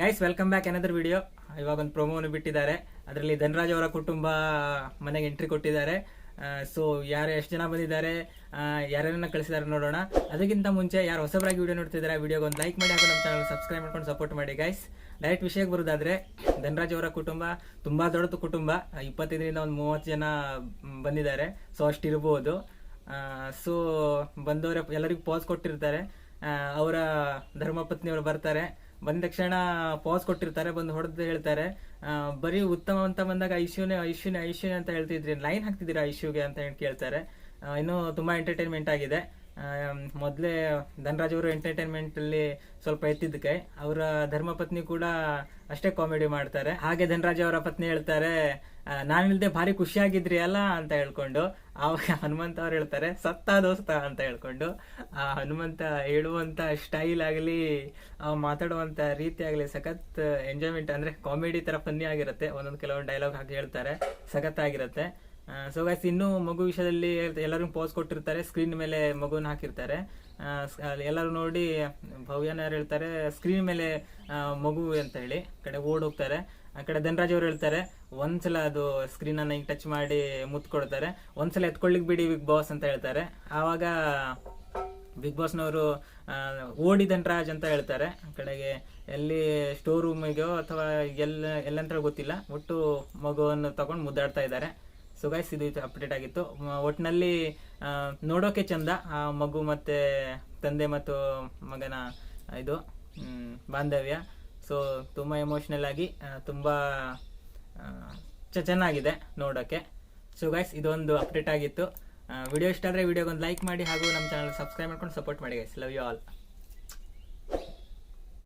Guys welcome back another video ಇವಾಗ ಒಂದು ಪ್ರೊಮೋವನ್ನು ಬಿಟ್ಟಿದ್ದಾರೆ. ಅದರಲ್ಲಿ ಧನರಾಜ್ ಅವರ ಕುಟುಂಬ ಮನೆಗೆ ಎಂಟ್ರಿ ಕೊಟ್ಟಿದ್ದಾರೆ. ಸೊ ಯಾರು ಎಷ್ಟು ಜನ ಬಂದಿದ್ದಾರೆ ಯಾರ್ಯಾರನ್ನ ಕಳಿಸಿದ್ದಾರೆ ನೋಡೋಣ. ಅದಕ್ಕಿಂತ ಮುಂಚೆ ಯಾರು ಹೊಸಬರಾಗಿ ವಿಡಿಯೋ ನೋಡ್ತಿದ್ದಾರೆ ವಿಡಿಯೋಗೆ ಒಂದು ಲೈಕ್ ಮಾಡಿ ಹಾಗೂ ನಮ್ಮ ಚಾನಲ್ ಸಬ್ಸ್ಕ್ರೈಬ್ ಮಾಡ್ಕೊಂಡು ಸಪೋರ್ಟ್ ಮಾಡಿ ಗೈಸ್ ಡೈರೆಕ್ಟ್ ವಿಷಯಕ್ಕೆ ಬರೋದಾದರೆ, ಧನರಾಜ್ ಅವರ ಕುಟುಂಬ ತುಂಬ ದೊಡ್ಡದು ಕುಟುಂಬ. ಇಪ್ಪತ್ತೈದರಿಂದ ಒಂದು ಮೂವತ್ತು ಜನ ಬಂದಿದ್ದಾರೆ. ಸೊ ಅಷ್ಟಿರ್ಬೋದು ಸೊ ಬಂದವರ ಎಲ್ಲರಿಗೂ ಪಾಸ್ ಕೊಟ್ಟಿರ್ತಾರೆ. ಅವರ ಧರ್ಮಪತ್ನಿಯವರು ಬರ್ತಾರೆ. ಬಂದ ತಕ್ಷಣ ಪಾಸ್ ಕೊಟ್ಟಿರ್ತಾರೆ, ಬಂದು ಹೊಡೆದು ಹೇಳ್ತಾರೆ. ಬರೀ ಉತ್ತಮ ಅಂತ ಬಂದಾಗ ಐಶ್ಯೂನೇ ಐಶ್ಯೂನೇ ಐಶ್ಯೂನೇ ಅಂತ ಹೇಳ್ತಿದ್ರಿ. ಲೈನ್ ಹಾಕ್ತಿದ್ದೀರಾ ಐಶ್ಯೂಗೆ ಅಂತ ಹೇಳಿ ಕೇಳ್ತಾರೆ. ಇನ್ನೂ ತುಂಬಾ ಎಂಟರ್ಟೈನ್ಮೆಂಟ್ ಆಗಿದೆ. ಮೊದಲೇ ಧನರಾಜ್ ಅವರು ಎಂಟರ್ಟೈನ್ಮೆಂಟ್ ಅಲ್ಲಿ ಸ್ವಲ್ಪ ಎತ್ತಿದ್ದಕ್ಕೆ. ಅವರ ಧರ್ಮಪತ್ನಿ ಕೂಡ ಅಷ್ಟೇ ಕಾಮಿಡಿ ಮಾಡ್ತಾರೆ. ಹಾಗೆ ಧನರಾಜ್ ಅವರ ಪತ್ನಿ ಹೇಳ್ತಾರೆ ನಾನಿಲ್ದೆ ಭಾರಿ ಖುಷಿಯಾಗಿದ್ರಿ ಅಲ್ಲ ಅಂತ ಹೇಳ್ಕೊಂಡು, ಆವಾಗ ಹನುಮಂತ ಅವ್ರು ಹೇಳ್ತಾರೆ, ಸತ್ತ ದೋಸ್ತ ಅಂತ ಹೇಳ್ಕೊಂಡು, ಆ, ಹನುಮಂತ ಹೇಳುವಂತ ಸ್ಟೈಲ್ ಆಗಲಿ ಮಾತಾಡುವಂತ ರೀತಿ ಆಗಲಿ ಸಖತ್ ಎಂಜಾಯ್ಮೆಂಟ್ ಅಂದ್ರೆ ಕಾಮಿಡಿ ತರ ಫನ್ನಿ ಆಗಿರುತ್ತೆ. ಒಂದೊಂದು ಕೆಲವೊಂದು ಡೈಲಾಗ್ ಹಾಕಿ ಹೇಳ್ತಾರೆ ಸಖತ್ ಆಗಿರುತ್ತೆ ಸೊ ಗೈಸ್ ಇನ್ನು ಮಗು ವಿಷಯದಲ್ಲಿ ಎಲ್ಲರೂ ಪೋಸ್ ಕೊಟ್ಟಿರ್ತಾರೆ ಸ್ಕ್ರೀನ್ ಮೇಲೆ ಮಗುನ ಹಾಕಿರ್ತಾರೆ. ಎಲ್ಲರೂ ನೋಡಿ, ಭವ್ಯನ ಯಾರು ಹೇಳ್ತಾರೆ ಸ್ಕ್ರೀನ್ ಮೇಲೆ ಮಗು ಅಂತ ಹೇಳಿ ಕಡೆ ಓಡ್ ಹೋಗ್ತಾರೆ. ಆ ಕಡೆ ಧನರಾಜ್ ಅವರು ಹೇಳ್ತಾರೆ, ಒಂದ್ಸಲ ಅದು ಸ್ಕ್ರೀನ್ ಅನ್ನ ಹಿಂಗ್ ಟಚ್ ಮಾಡಿ ಮುತ್ಕೊಡ್ತಾರೆ ಒಂದ್ಸಲ ಎತ್ಕೊಳ್ಳಿಕ್ ಬಿಡಿ ಬಿಗ್ ಬಾಸ್ ಅಂತ ಹೇಳ್ತಾರೆ. ಆವಾಗ ಬಿಗ್ ಬಾಸ್ನವರು ಓಡಿ ಧನರಾಜ್ ಅಂತ ಹೇಳ್ತಾರೆ. ಕಡೆಗೆ ಎಲ್ಲಿ ಸ್ಟೋರ್ ರೂಮಿಗೋ ಅಥವಾ ಎಲ್ಲ ಎಲ್ಲಂತ ಗೊತ್ತಿಲ್ಲ, ಒಟ್ಟು ಮಗುವನ್ನು ತಗೊಂಡು ಮುದ್ದಾಡ್ತಾ ಇದ್ದಾರೆ. ಸೊ ಗೈಸ್ ಇದು ಅಪ್ಡೇಟ್ ಆಗಿತ್ತು. ಒಟ್ಟಿನಲ್ಲಿ ನೋಡೋಕೆ ಚಂದ. ಮಗು ಮತ್ತೆ ತಂದೆ ಮತ್ತು ಮಗನ ಇದು ಬಾಂಧವ್ಯ. ಸೊ ತುಂಬ ಎಮೋಷ್ನಲ್ ಆಗಿ ತುಂಬ ಚೆನ್ನಾಗಿದೆ ನೋಡೋಕೆ. ಸೊ ಗೈಸ್ ಇದೊಂದು ಅಪ್ಡೇಟ್ ಆಗಿತ್ತು. ವಿಡಿಯೋ ಇಷ್ಟ ಆದರೆ ವಿಡಿಯೋಗೆ ಒಂದು ಲೈಕ್ ಮಾಡಿ ಹಾಗೂ ನಮ್ಮ ಚಾನಲ್ ಸಬ್ಸ್ಕ್ರೈಬ್ ಮಾಡ್ಕೊಂಡು ಸಪೋರ್ಟ್ ಮಾಡಿ ಗೈಸ್ ಲವ್ ಯು ಆಲ್